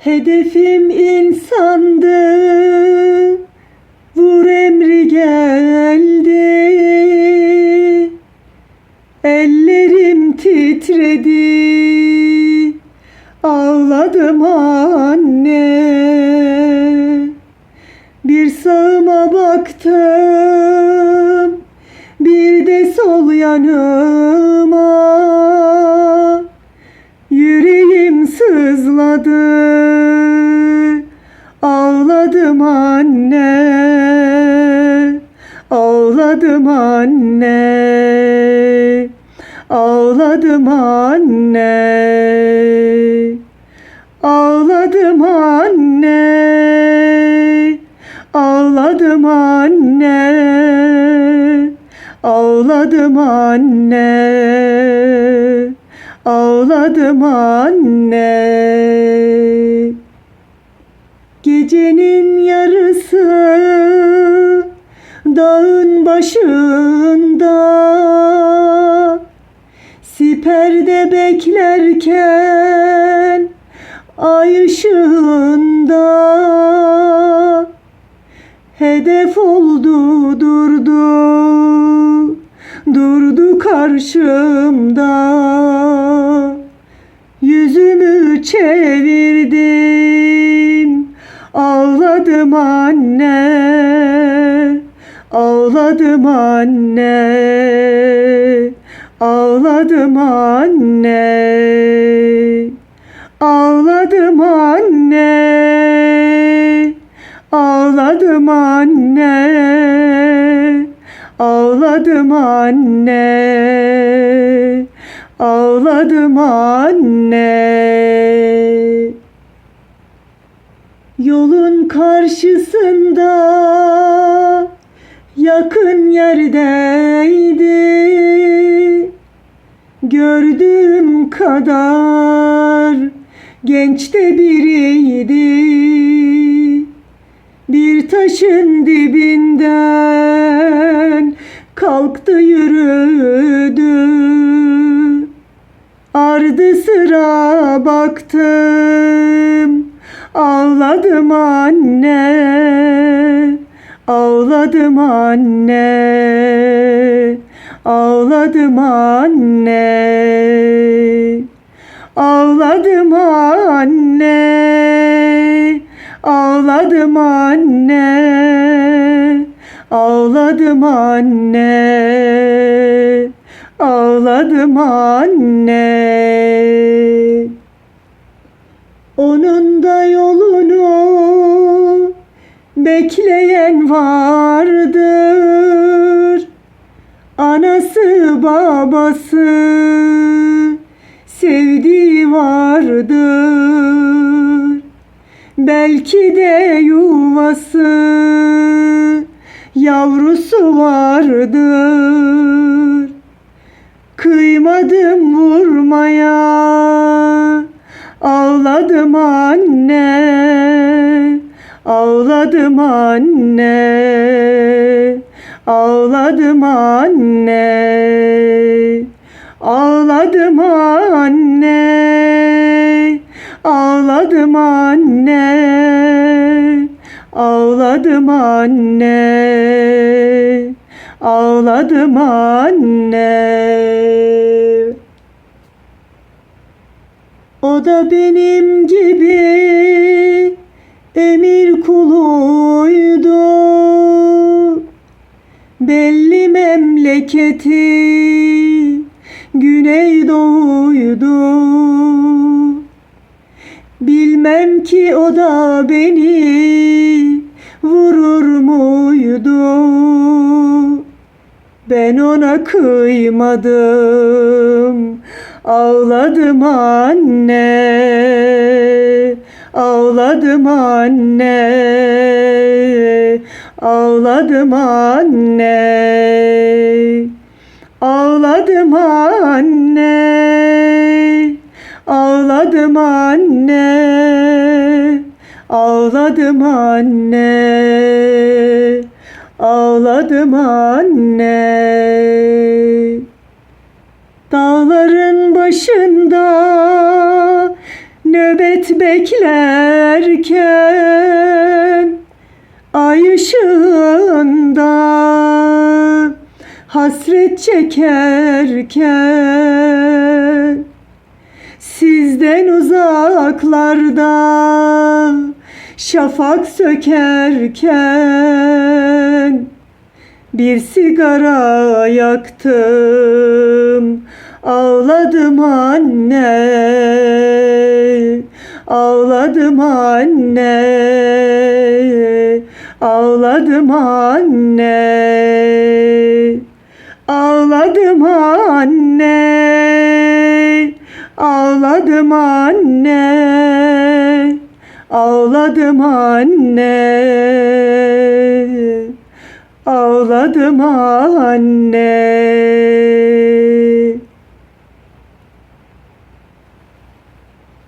Hedefim insandı, vur emri geldi. Ellerim titredi, ağladım anne. Bir sağıma baktım, bir de sol yanıma. Yüreğim sızladı, ağladım anne, ağladım anne, ağladım anne, ağladım anne, ağladım anne, ağladım anne. Ağladım anne Gecenin yarısı Dağın başında. Siperde beklerken Ay ışığında. Hedef oldu durdu Durdu karşımda. Yüzümü çevirdim Ağladım anne Ağladım anne Ağladım anne Ağladım anne Ağladım anne Ağladım anne Ağladım anne Yolun karşısında yakın yerdeydi. Gördüğüm kadar genç de biriydi. Bir taşın dibinden kalktı yürüdü. Ardı sıra baktım Ağladım anne Ağladım anne Ağladım anne Ağladım anne Ağladım anne Ağladım anne Ağladım anne bekleyen vardır. Anası babası sevdiği vardır. Belki de yuvası yavrusu vardır. Kıymadım vurmaya Ağladım anne Ağladım anne Ağladım anne Ağladım anne Ağladım anne Ağladım anne Ağladım anne. O da benim gibi emir Belli memleketi Güneydoğuydu. Bilmem ki o da beni vurur muydu? Ben ona kıymadım Ağladım anne Ağladım anne Ağladım anne. Ağladım anne. Ağladım anne. Ağladım anne. Ağladım anne. Dağların başında Nöbet beklerken Ay ışığında Hasret çekerken Sizden uzaklarda Şafak sökerken bir sigara yaktım. Ağladım anne Ağladım anne Ağladım anne. Ağladım anne. Ağladım anne. Ağladım anne. Ağladım anne